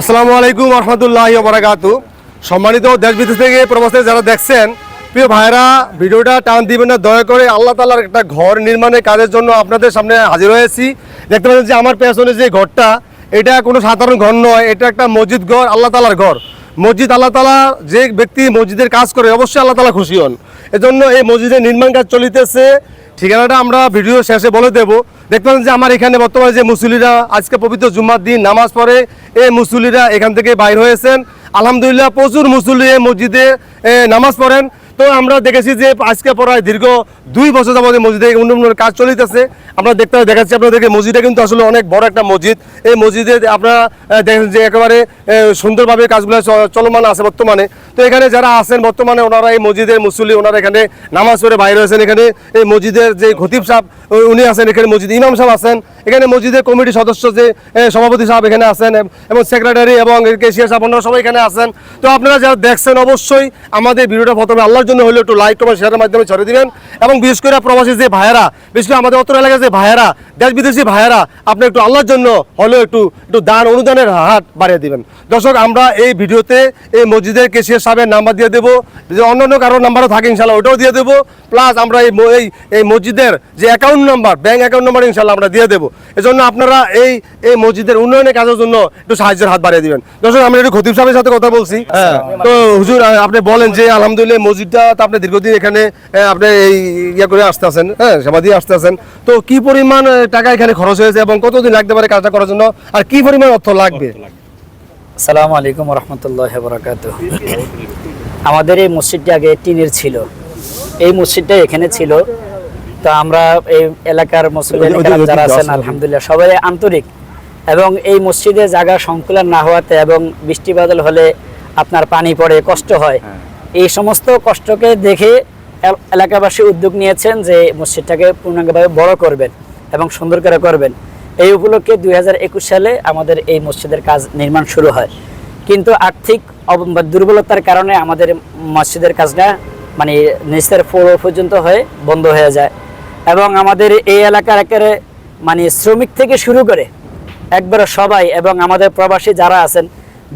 আসসালামু আলাইকুম রহমতুল্লাহ বারাকাতু সম্মানিত দেশ বিদেশ থেকে প্রবাসে যারা দেখছেন, প্রিয় ভাইরা ভিডিওটা টান দিবেন না, দয়া করে আল্লাহ তালার একটা ঘর নির্মাণের কাজের জন্য আপনাদের সামনে হাজির হয়েছি। দেখতে পাচ্ছেন যে আমার পেছনে যে ঘরটা, এটা কোনো সাধারণ ঘর নয়, এটা একটা মসজিদ ঘর, আল্লাহ তালার ঘর। মসজিদ আল্লাহ তালা যে ব্যক্তি মসজিদের কাজ করে, অবশ্যই আল্লাহ তালা খুশি হন। এজন্য এই মসজিদের নির্মাণ কাজ চলিতেছে ঠিকানাটা আমরা ভিডিও শেষে বলে দেব। দেখতে পাচ্ছেন যে আমার এখানে বর্তমানে যে মুসলিরা আজকে পবিত্র জুম্মার দিন নামাজ পড়ে, এই মুসলিরা এখান থেকে বাইর হয়েছেন। আলহামদুলিল্লাহ প্রচুর মুসলি মসজিদে নামাজ পড়েন। তো আমরা দেখেছি যে আজকে প্রায় দীর্ঘ দুই বছর এই মসজিদে উন্নয়নের কাজ চলিতেছে। আমরা দেখতে দেখাচ্ছি আপনাদেরকে, মসজিদটা কিন্তু আসলে অনেক বড় একটা মসজিদ। এই মসজিদে আপনারা দেখেন যে একেবারে সুন্দরভাবে কাজগুলো চলমান আছে বর্তমানে। তো এখানে যারা আছেন বর্তমানে ওনারা এই মসজিদের মুসল্লি, ওনারা এখানে নামাজ পড়ে বাইরে হয়েছেন এখানে এই মসজিদের যে খতিব সাহেব উনি আছেন এখানে মসজিদ, ইমাম সাহেব আছেন। এখানে মসজিদের কমিটির সদস্য যে সভাপতি সাহেব এখানে আছেন, এবং সেক্রেটারি এবং কেশিয়া সাহেব, ওনারা সবাই এখানে আছেন। তো আপনারা যারা দেখছেন, অবশ্যই আমাদের ভিডিওটা প্রথমে আল্লাহর জন্য হলে একটু লাইক কমেন্ট শেয়ারের মাধ্যমে ছড়িয়ে দিবেন। এবং বিশেষ করে প্রবাসী যে ভাইয়েরা বিশেষ করে আমাদের অত্র এলাকার যে ভাইয়েরা দেশ বিদেশি ভাইয়েরা আপনি একটু আল্লাহর জন্য হলেও একটু একটু দান অনুদানের হাত বাড়িয়ে দিবেন। দর্শক আমরা এই ভিডিওতে এই মসজিদের কেশিয়া সাহেবের নাম্বার দিয়ে দেবো। যে অন্যান্য কারোর নাম্বারও থাকে ইনশাল্লাহ ওটাও দিয়ে দেবো। প্লাস আমরা এই এই এই মসজিদের যে account number bank account number ইনশাল্লাহ আমরা দিয়ে দেবো। এজন্য আপনারা এই এই মসজিদের উন্নয়নের কাজের জন্য একটু সাহায্যের হাত বাড়িয়ে দিবেন। দর্শক আমরা একটু খতিব সাহেবের সাথে কথা বলছি। হ্যাঁ। তো হুজুর আপনি বলেন যে আলহামদুলিল্লাহ মসজিদটা তো আপনি দীর্ঘদিন এখানে আপনি এই ইয়ে করে আসতে আছেন হ্যাঁ সেবা দিয়ে আসতে আছেন। তো কি পরিমাণ টাকা এখানে খরচ হয়েছে এবং কতদিন লাগতে পারে কাজটা করার জন্য আর কি পরিমাণ অর্থ লাগবে? আসসালামু আলাইকুম রহমতুল্লাহ বরাকাত আমাদের এই মসজিদটি আগে টিনের ছিল। এই মসজিদটা এখানে ছিল। তো আমরা এই এলাকার মুসলিম ওই- যারা আছেন আলহামদুলিল্লাহ সবাই আন্তরিক। এবং এই মসজিদে জায়গা সংকুলন না হওয়াতে এবং বৃষ্টি বাদল হলে আপনার পানি পড়ে কষ্ট হয়। এই সমস্ত কষ্টকে দেখে এলাকাবাসী উদ্যোগ নিয়েছেন যে মসজিদটাকে পূর্ণাঙ্গভাবে বড় করবেন এবং সুন্দর করে করবেন। এই উপলক্ষে দুই হাজার একুশ সালে আমাদের এই মসজিদের কাজ নির্মাণ শুরু হয়। কিন্তু আর্থিক দুর্বলতার কারণে আমাদের মসজিদের কাজটা মানে নিচের ফ্লোর পর্যন্ত হয়ে বন্ধ হয়ে যায় এবং আমাদের এই এলাকার একেবারে মানে শ্রমিক থেকে শুরু করে একবারে সবাই এবং আমাদের প্রবাসী যারা আছেন,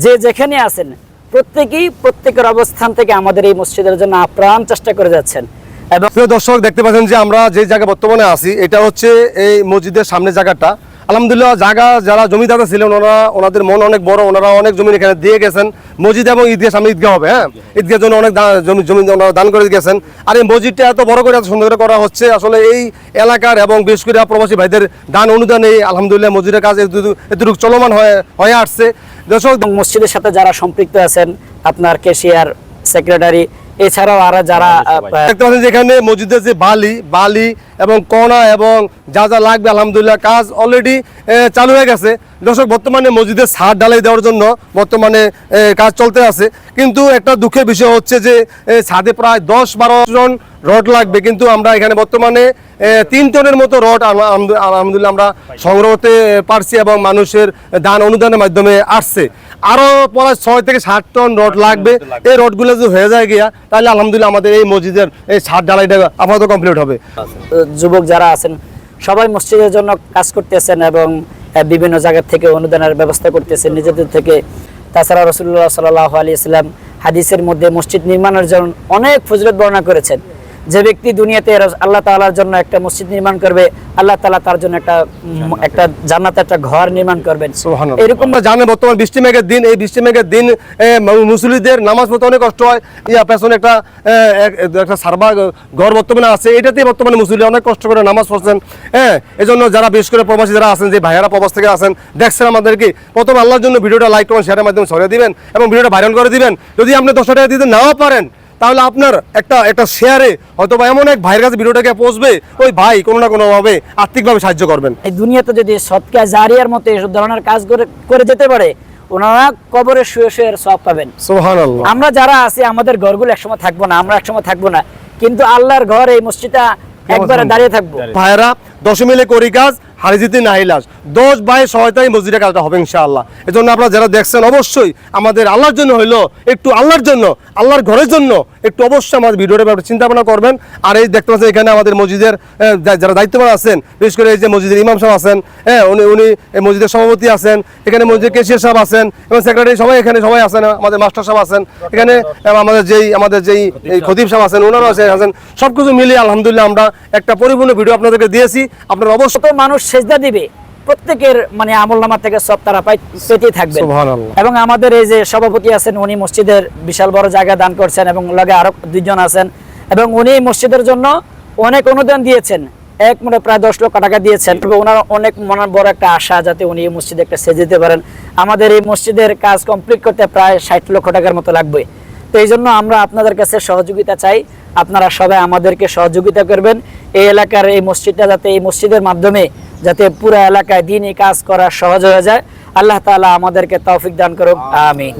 যে যেখানে আছেন প্রত্যেকেই প্রত্যেকের অবস্থান থেকে আমাদের এই মসজিদের জন্য আপ্রাণ চেষ্টা করে যাচ্ছেন। এবং প্রিয় দর্শক, দেখতে পাচ্ছেন যে আমরা যে জায়গা বর্তমানে আছি, এটা হচ্ছে এই মসজিদের সামনে জায়গাটা। আলহামদুলিল্লাহ, জায়গা যারা জমিদাতা ছিলেন, ওনারা, ওনাদের মন অনেক বড়, ওনারা অনেক জমি এখানে দিয়ে গেছেন। মসজিদ এবং ঈদগাহ সামনে ঈদগাহ হবে হ্যাঁ? ঈদগাহের জন্য অনেক জমি জমি ওনারা দান করে গেছেন। আর এই মসজিদটা এত বড় করে, এত সুন্দর করে করা হচ্ছে, আসলে এই এলাকার এবং বিশেষ করে প্রবাসী ভাইদের দান অনুদান এই আলহামদুলিল্লাহ মসজিদের কাজ এতটুকু চলমান হয়ে হয়ে আসছে। দর্শক এবং মসজিদের সাথে যারা সম্পৃক্ত আছেন আপনার কেশিয়ার সেক্রেটারি এছাড়াও আর যারা আহ, দেখতে পাচ্ছেন যেখানে মসজিদের যে বালি বালি এবং কণা এবং যা যা লাগবে আলহামদুলিল্লাহ কাজ অলরেডি চালু হয়ে গেছে। দর্শক বর্তমানে মসজিদের ছাদ ঢালাই দেওয়ার জন্য বর্তমানে কাজ চলতে আছে। কিন্তু একটা দুঃখের বিষয় হচ্ছে যে ছাদে প্রায় দশ বারো জন রড লাগবে। কিন্তু আমরা এখানে বর্তমানে তিন টনের মতো রড আলহা- আলহামদু- আলহামদুলিল্লাহ আমরা সংগ্রহ করতে পারছি এবং মানুষের দান অনুদানের মাধ্যমে আসছে। আরও প্রায় ছয় থেকে ষাট টন রড লাগবে। এই রডগুলো যদি হয়ে যায় গিয়া তাহলে আলহামদুলিল্লাহ আমাদের এই মসজিদের এই ছাদ ঢালাইটা আপাতত কমপ্লিট হবে। যুবক যারা আছেন সবাই মসজিদের জন্য কাজ করতেছেন এবং বিভিন্ন জায়গা থেকে অনুদানের ব্যবস্থা করতেছে নিজেদের থেকে। তাছাড়া রসুল্লাহ সাল্লাহ আলি ইসলাম হাদিসের মধ্যে মসজিদ নির্মাণের জন্য অনেক ফজলত বর্ণনা করেছেন। যে ব্যক্তি দুনিয়াতে আল্লাহ তাআলার জন্য একটা মসজিদ নির্মাণ করবে আল্লাহ তাআলা তার জন্য একটা একটা জান্নাতে একটা ঘর নির্মাণ করবেন। এরকম জানেন বর্তমান বৃষ্টি মেঘের দিন এই বৃষ্টি মেঘের দিন মুসলিদের নামাজ পড়তে অনেক কষ্ট হয়। ইয়া পেছনে একটা এক- একটা সারবা ঘর বর্তমানে আছে। এটাতে বর্তমানে মুসলি অনেক কষ্ট করে নামাজ পড়ছেন। হ্যাঁ এই জন্য যারা বিশেষ করে প্রবাসী যারা আছেন যে ভাইয়ারা প্রবাস থেকে আছেন দেখছেন আমাদেরকে প্রথম আল্লাহর জন্য ভিডিওটা লাইক কমেন্ট শেয়ারের মাধ্যমে ছড়িয়ে দিবেন এবং ভিডিওটা ভাইরাল করে দিবেন। যদি আপনি দশ টাকা দিতে নাও পারেন তাহলে আপনার একটা একটা শেয়ারে হয়তো বা এমন এক ভাইয়ের কাছে ভিডিওটাকে পৌঁছবে ওই ভাই কোনো না কোনোভাবে আর্থিকভাবে সাহায্য করবেন। এই দুনিয়াতে যদি সৎকা জারিয়ার মতো এসব ধরনের কাজ করে করে যেতে পারে ওনারা কবরে শুয়ে শুয়ে সব পাবেন। আমরা যারা আছি আমাদের ঘরগুলো একসময় থাকব না আমরা একসময় থাকব না। কিন্তু আল্লাহর ঘর এই মসজিদটা একবারে দাঁড়িয়ে থাকব। ভাইরা দশ মিলে করি কাজ হারিজিতে নাহিলাস দশ বাই সহায়তায় মসজিদের কাজটা হবে ইনশাআল্লাহ। জন্য আপনারা যারা দেখছেন, অবশ্যই আমাদের আল্লাহর জন্য হইল, একটু আল্লাহর জন্য, আল্লাহর ঘরের জন্য একটু অবশ্যই আমাদের ভিডিওটা ব্যাপারে চিন্তা ভাবনা করবেন। আর এই দেখতে পাচ্ছেন এখানে আমাদের মসজিদের যারা দায়িত্ববান আছেন, বিশেষ করে এই যে মসজিদের ইমাম সাহেব আছেন হ্যাঁ উনি উনি মসজিদের সভাপতি আছেন, এখানে মসজিদের কেশিয়ার সাহেব আছেন, এবং সেক্রেটারি সবাই এখানে সবাই আছেন, আমাদের মাস্টার সাহেব আছেন, এখানে আমাদের যেই আমাদের যেই খতিব সাহেব আছেন ওনারাও আছে- আছেন সব কিছু মিলিয়ে আলহামদুলিল্লাহ আমরা একটা পরিপূর্ণ ভিডিও আপনাদেরকে দিয়েছি। আপনারা অবশ্যই মানুষ সেজদা দিবে। প্রত্যেকের মানে আমল নামা থেকে সব তারা পাই পেতেই থাকবে এবং আমাদের এই যে সভাপতি আছেন উনি মসজিদের বিশাল বড় জায়গা দান করছেন এবং লগে আরও দুইজন আছেন। এবং উনি মসজিদের জন্য অনেক অনুদান দিয়েছেন। এক মনে প্রায় দশ লক্ষ টাকা দিয়েছেন। ওনার অনেক মনের বড় একটা আশা যাতে উনি এই মসজিদে একটা সেজে দিতে পারেন। আমাদের এই মসজিদের কাজ কমপ্লিট করতে প্রায় ষাট লক্ষ টাকার মতো লাগবে। তো এই জন্য আমরা আপনাদের কাছে সহযোগিতা চাই। আপনারা সবাই আমাদেরকে সহযোগিতা করবেন। এই এলাকার এই মসজিদটা যাতে এই মসজিদের মাধ্যমে যাতে পুরো এলাকায় দিনই কাজ করা সহজ হয়ে যায়। আল্লাহ তালা আমাদেরকে তৌফিক দান করুক। আমিন।